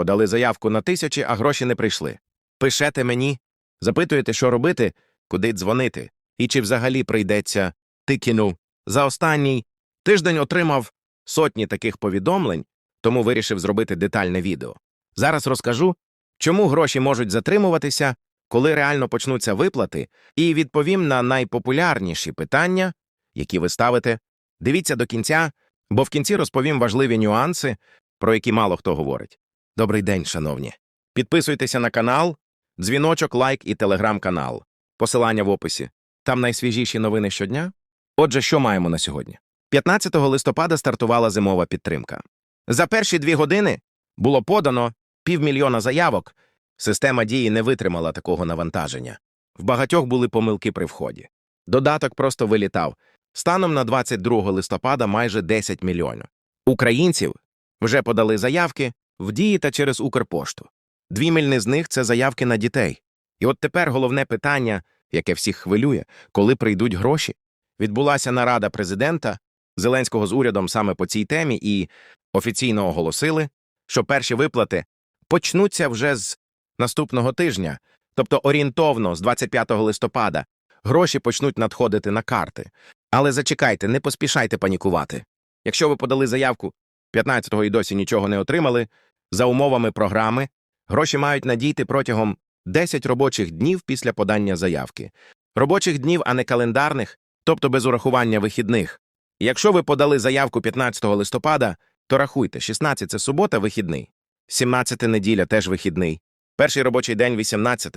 Подали заявку на тисячі, а гроші не прийшли. Пишете мені, запитуєте, що робити, куди дзвонити, і чи взагалі прийдеться ти кинув. За останній тиждень отримав сотні таких повідомлень, тому вирішив зробити детальне відео. Зараз розкажу, чому гроші можуть затримуватися, коли реально почнуться виплати, і відповім на найпопулярніші питання, які ви ставите. Дивіться до кінця, бо в кінці розповім важливі нюанси, про які мало хто говорить. Добрий день, шановні. Підписуйтеся на канал, дзвіночок, лайк і телеграм-канал. Посилання в описі. Там найсвіжіші новини щодня. Отже, що маємо на сьогодні? 15 листопада стартувала зимова підтримка. За перші дві години було подано півмільйона заявок. Система дії не витримала такого навантаження. В багатьох були помилки при вході. Додаток просто вилітав. Станом на 22 листопада майже 10 мільйонів. Українців вже подали заявки в дії та через Укрпошту. Дві мільни з них це заявки на дітей. І от тепер головне питання, яке всіх хвилює, коли прийдуть гроші. Відбулася нарада президента Зеленського з урядом саме по цій темі і офіційно оголосили, що перші виплати почнуться вже з наступного тижня, тобто орієнтовно з 25 листопада. Гроші почнуть надходити на карти. Але зачекайте, не поспішайте панікувати. Якщо ви подали заявку 15-го і досі нічого не отримали, за умовами програми гроші мають надійти протягом 10 робочих днів після подання заявки. Робочих днів, а не календарних, тобто без урахування вихідних. Якщо ви подали заявку 15 листопада, то рахуйте, 16 – це субота, вихідний, 17 – неділя теж вихідний, перший робочий день – 18,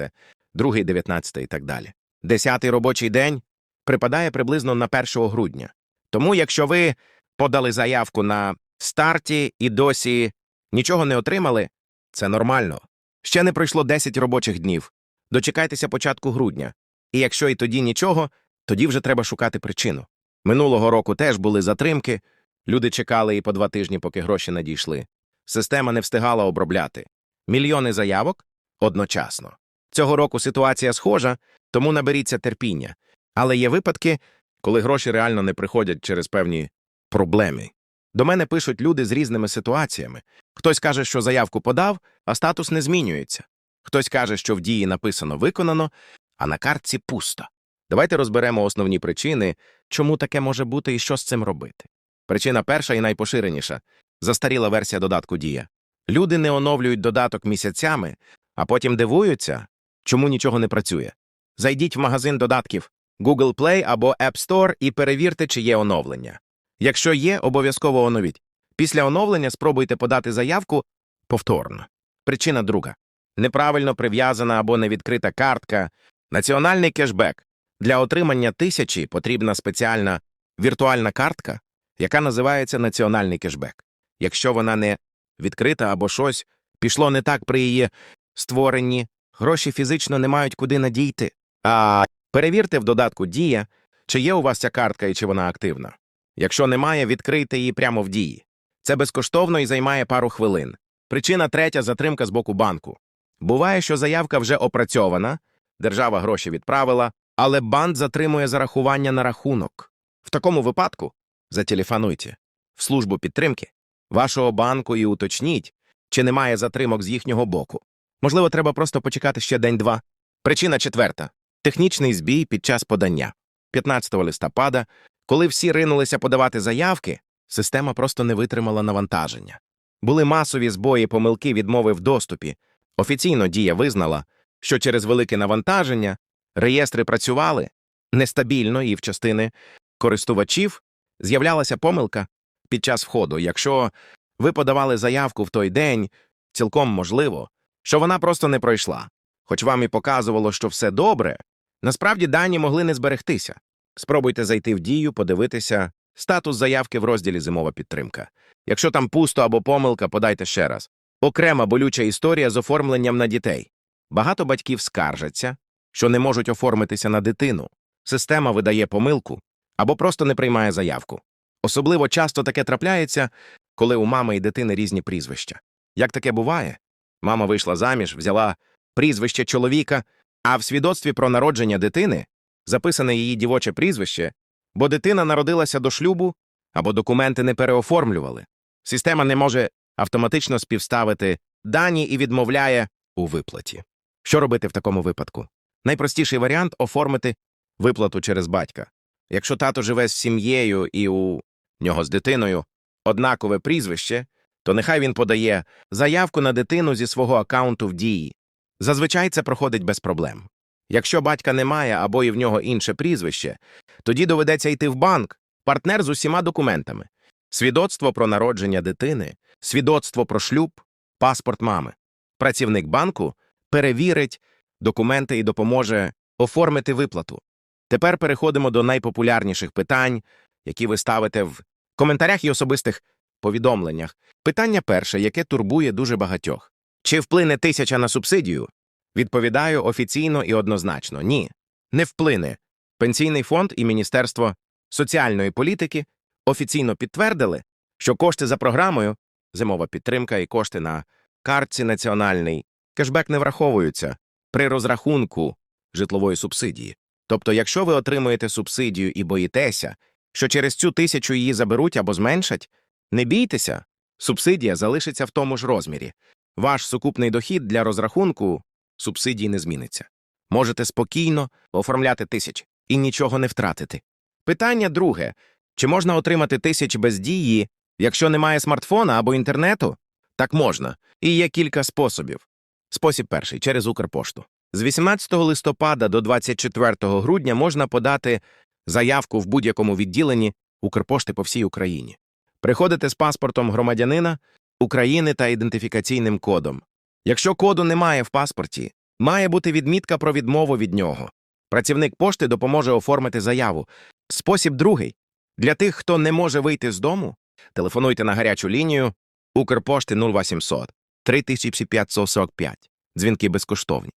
другий – 19 і так далі. Десятий робочий день припадає приблизно на 1 грудня. Тому, якщо ви подали заявку на старті і досі нічого не отримали, це нормально. Ще не пройшло 10 робочих днів. Дочекайтеся початку грудня. І якщо і тоді нічого, тоді вже треба шукати причину. Минулого року теж були затримки, люди чекали і по два тижні, поки гроші надійшли. Система не встигала обробляти. Мільйони заявок одночасно. Цього року ситуація схожа, тому наберіться терпіння. Але є випадки, коли гроші реально не приходять через певні проблеми. До мене пишуть люди з різними ситуаціями. Хтось каже, що заявку подав, а статус не змінюється. Хтось каже, що в дії написано виконано, а на картці пусто. Давайте розберемо основні причини, чому таке може бути і що з цим робити. Причина перша і найпоширеніша застаріла версія додатку Дія. Люди не оновлюють додаток місяцями, а потім дивуються, чому нічого не працює. Зайдіть в магазин додатків Google Play або App Store і перевірте, чи є оновлення. Якщо є, обов'язково оновіть. Після оновлення спробуйте подати заявку повторно. Причина друга неправильно прив'язана або невідкрита картка, національний кешбек. Для отримання тисячі потрібна спеціальна віртуальна картка, яка називається національний кешбек. Якщо вона не відкрита або щось пішло не так при її створенні, гроші фізично не мають куди надійти. А перевірте в додатку Дія, чи є у вас ця картка і чи вона активна. Якщо немає, відкрийте її прямо в дії. Це безкоштовно і займає пару хвилин. Причина третя затримка з боку банку. Буває, що заявка вже опрацьована, держава гроші відправила, але банк затримує зарахування на рахунок. В такому випадку зателефонуйте в службу підтримки вашого банку і уточніть, чи немає затримок з їхнього боку. Можливо, треба просто почекати ще день-два. Причина четверта технічний збій під час подання. 15 листопада, коли всі ринулися подавати заявки, система просто не витримала навантаження. Були масові збої помилки відмови в доступі. Офіційно дія визнала, що через велике навантаження реєстри працювали нестабільно і в частини користувачів з'являлася помилка під час входу. Якщо ви подавали заявку в той день, цілком можливо, що вона просто не пройшла. Хоч вам і показувало, що все добре, насправді дані могли не зберегтися. Спробуйте зайти в дію, подивитися статус заявки в розділі Зимова підтримка. Якщо там пусто або помилка, подайте ще раз. Окрема болюча історія з оформленням на дітей. Багато батьків скаржаться, що не можуть оформитися на дитину. Система видає помилку або просто не приймає заявку. Особливо часто таке трапляється, коли у мами і дитини різні прізвища. Як таке буває? Мама вийшла заміж, взяла прізвище чоловіка, а в свідоцтві про народження дитини записане її дівоче прізвище, бо дитина народилася до шлюбу або документи не переоформлювали. Система не може автоматично співставити дані і відмовляє у виплаті. Що робити в такому випадку? Найпростіший варіант оформити виплату через батька. Якщо тато живе з сім'єю і у нього з дитиною однакове прізвище, то нехай він подає заявку на дитину зі свого акаунту в дії. Зазвичай це проходить без проблем. Якщо батька немає або і в нього інше прізвище, тоді доведеться йти в банк, партнер з усіма документами: свідоцтво про народження дитини, свідоцтво про шлюб, паспорт мами. Працівник банку перевірить документи і допоможе оформити виплату. Тепер переходимо до найпопулярніших питань, які ви ставите в коментарях і особистих повідомленнях. Питання перше, яке турбує дуже багатьох. Чи вплине тисяча на субсидію? Відповідаю офіційно і однозначно – ні. Не вплине. Пенсійний фонд і Міністерство соціальної політики офіційно підтвердили, що кошти за програмою зимова підтримка і кошти на картці національний кешбек не враховуються при розрахунку житлової субсидії. Тобто, якщо ви отримуєте субсидію і боїтеся, що через цю тисячу її заберуть або зменшать, не бійтеся, субсидія залишиться в тому ж розмірі. Ваш сукупний дохід для розрахунку субсидій не зміниться. Можете спокійно оформляти тисяч і нічого не втратити. Питання друге чи можна отримати тисяч без дії, якщо немає смартфона або інтернету? Так можна, і є кілька способів. Спосіб перший через Укрпошту. З 18 листопада до 24 грудня можна подати заявку в будь-якому відділенні Укрпошти по всій Україні. Приходите з паспортом громадянина України та ідентифікаційним кодом. Якщо коду немає в паспорті, має бути відмітка про відмову від нього. Працівник пошти допоможе оформити заяву. Спосіб другий. Для тих, хто не може вийти з дому, телефонуйте на гарячу лінію Укрпошти 0800 3545. Дзвінки безкоштовні.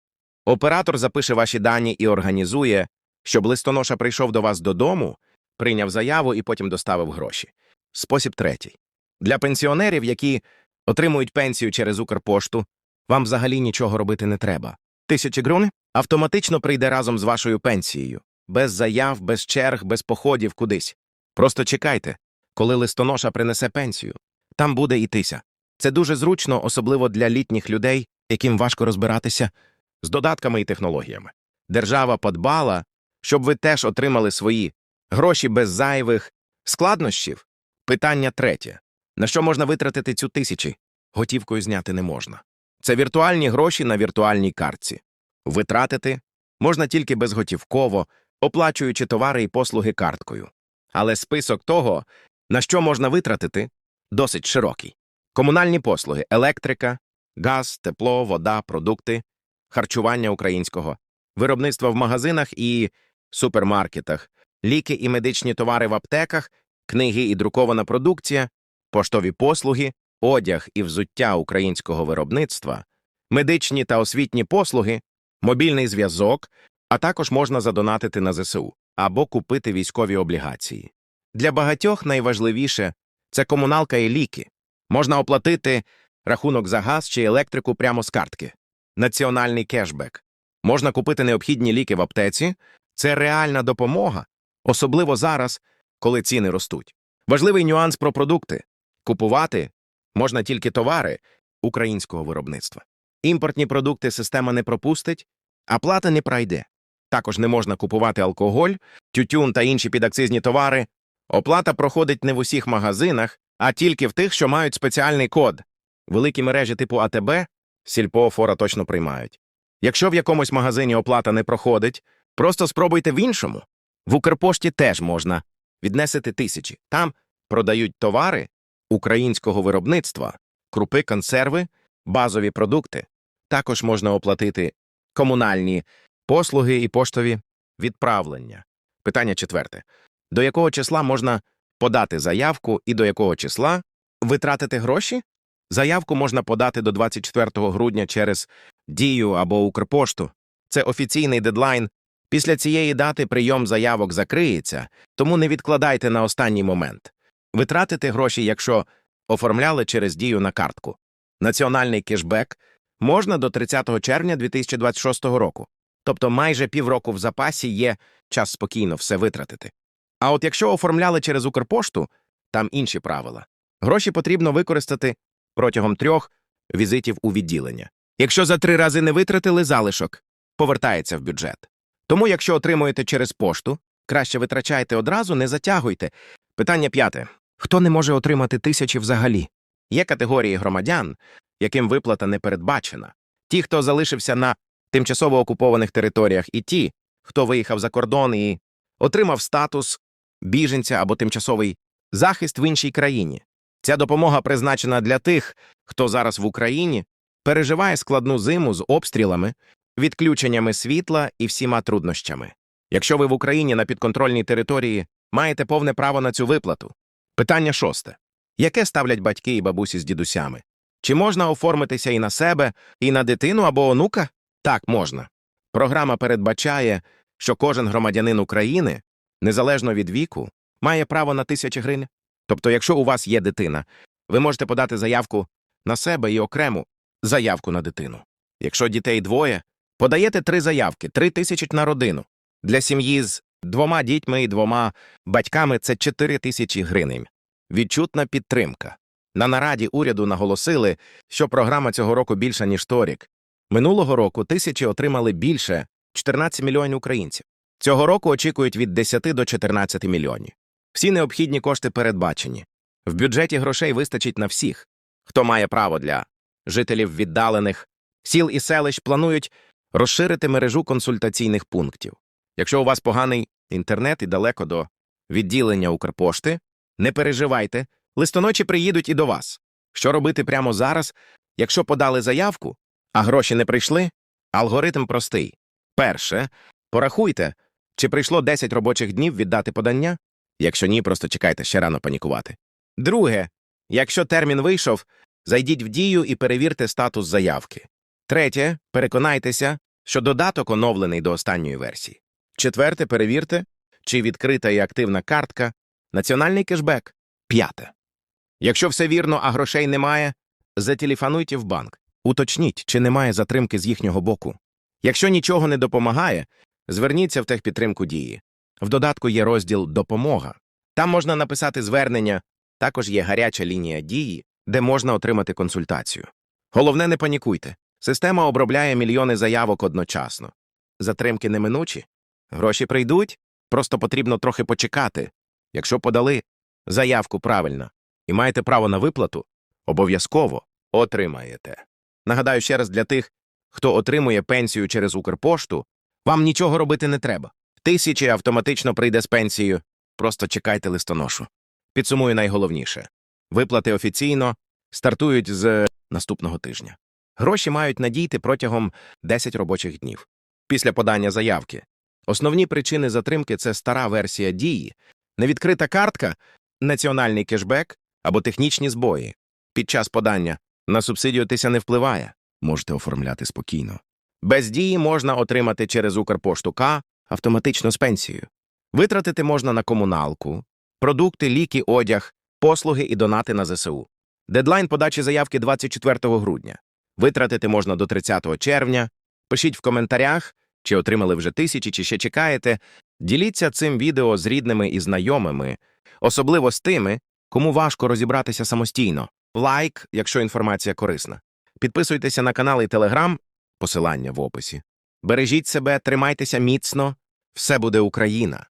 Оператор запише ваші дані і організує, щоб листоноша прийшов до вас додому, прийняв заяву і потім доставив гроші. Спосіб третій. Для пенсіонерів, які отримують пенсію через Укрпошту, вам взагалі нічого робити не треба. Тисячі гривень автоматично прийде разом з вашою пенсією. Без заяв, без черг, без походів кудись. Просто чекайте, коли листоноша принесе пенсію. Там буде і тися. Це дуже зручно, особливо для літніх людей, яким важко розбиратися з додатками і технологіями. Держава подбала, щоб ви теж отримали свої гроші без зайвих складнощів. Питання третє. На що можна витратити цю тисячі? Готівкою зняти не можна. Це віртуальні гроші на віртуальній картці. Витратити можна тільки безготівково, оплачуючи товари і послуги карткою. Але список того, на що можна витратити, досить широкий. Комунальні послуги, електрика, газ, тепло, вода, продукти, харчування українського, виробництво в магазинах і супермаркетах, ліки і медичні товари в аптеках, книги і друкована продукція, поштові послуги, одяг і взуття українського виробництва, медичні та освітні послуги, мобільний зв'язок, а також можна задонатити на ЗСУ або купити військові облігації. Для багатьох найважливіше це комуналка і ліки. Можна оплатити рахунок за газ чи електрику прямо з картки. Національний кешбек. Можна купити необхідні ліки в аптеці. Це реальна допомога, особливо зараз, коли ціни ростуть. Важливий нюанс про продукти. Купувати можна тільки товари українського виробництва. Імпортні продукти система не пропустить, а плата не пройде. Також не можна купувати алкоголь, тютюн та інші підакцизні товари. Оплата проходить не в усіх магазинах, а тільки в тих, що мають спеціальний код. Великі мережі типу АТБ сільпо фора точно приймають. Якщо в якомусь магазині оплата не проходить, просто спробуйте в іншому. В Укрпошті теж можна віднесити тисячі. Там продають товари українського виробництва, крупи, консерви, базові продукти. Також можна оплатити комунальні послуги і поштові відправлення. Питання четверте. До якого числа можна подати заявку і до якого числа витратити гроші? Заявку можна подати до 24 грудня через Дію або Укрпошту. Це офіційний дедлайн. Після цієї дати прийом заявок закриється, тому не відкладайте на останній момент. Витратити гроші, якщо оформляли через дію на картку. Національний кешбек можна до 30 червня 2026 року. Тобто майже півроку в запасі є час спокійно все витратити. А от якщо оформляли через Укрпошту, там інші правила. Гроші потрібно використати протягом трьох візитів у відділення. Якщо за три рази не витратили залишок, повертається в бюджет. Тому, якщо отримуєте через пошту, краще витрачайте одразу, не затягуйте. Питання п'яте. Хто не може отримати тисячі взагалі? Є категорії громадян, яким виплата не передбачена. Ті, хто залишився на тимчасово окупованих територіях, і ті, хто виїхав за кордон і отримав статус біженця або тимчасовий захист в іншій країні. Ця допомога призначена для тих, хто зараз в Україні переживає складну зиму з обстрілами, відключеннями світла і всіма труднощами. Якщо ви в Україні на підконтрольній території маєте повне право на цю виплату. Питання шосте. Яке ставлять батьки і бабусі з дідусями? Чи можна оформитися і на себе, і на дитину або онука? Так, можна. Програма передбачає, що кожен громадянин України, незалежно від віку, має право на тисячі гривень. Тобто, якщо у вас є дитина, ви можете подати заявку на себе і окрему заявку на дитину. Якщо дітей двоє, подаєте три заявки, три тисячі на родину. Для сім'ї з двома дітьми і двома батьками це чотири тисячі гривень. Відчутна підтримка. На нараді уряду наголосили, що програма цього року більша, ніж торік. Минулого року тисячі отримали більше 14 мільйонів українців. Цього року очікують від 10 до 14 мільйонів. Всі необхідні кошти передбачені. В бюджеті грошей вистачить на всіх, хто має право для жителів віддалених сіл і селищ планують розширити мережу консультаційних пунктів. Якщо у вас поганий інтернет і далеко до відділення Укрпошти, не переживайте, листоночі приїдуть і до вас. Що робити прямо зараз, якщо подали заявку, а гроші не прийшли? Алгоритм простий. Перше, порахуйте, чи прийшло 10 робочих днів віддати подання. Якщо ні, просто чекайте, ще рано панікувати. Друге, якщо термін вийшов, зайдіть в дію і перевірте статус заявки. Третє, переконайтеся, що додаток оновлений до останньої версії. Четверте, перевірте, чи відкрита і активна картка, національний кешбек. П'яте. Якщо все вірно, а грошей немає, зателефонуйте в банк. Уточніть, чи немає затримки з їхнього боку. Якщо нічого не допомагає, зверніться в техпідтримку дії. В додатку є розділ Допомога. Там можна написати звернення, також є гаряча лінія дії, де можна отримати консультацію. Головне, не панікуйте. Система обробляє мільйони заявок одночасно. Затримки неминучі. Гроші прийдуть, просто потрібно трохи почекати. Якщо подали заявку правильно і маєте право на виплату, обов'язково отримаєте. Нагадаю ще раз для тих, хто отримує пенсію через Укрпошту, вам нічого робити не треба. Тисячі автоматично прийде з пенсією, просто чекайте листоношу. Підсумую найголовніше. Виплати офіційно стартують з наступного тижня. Гроші мають надійти протягом 10 робочих днів. Після подання заявки. Основні причини затримки це стара версія дії, невідкрита картка, національний кешбек або технічні збої. Під час подання на субсидію тися не впливає, можете оформляти спокійно. Без дії можна отримати через Укрпошту К автоматично з пенсією. Витратити можна на комуналку, продукти, ліки, одяг, послуги і донати на ЗСУ. Дедлайн подачі заявки 24 грудня. Витратити можна до 30 червня. Пишіть в коментарях, чи отримали вже тисячі, чи ще чекаєте. Діліться цим відео з рідними і знайомими, особливо з тими, кому важко розібратися самостійно. Лайк, якщо інформація корисна. Підписуйтеся на канал і Телеграм, посилання в описі. Бережіть себе, тримайтеся міцно, все буде Україна.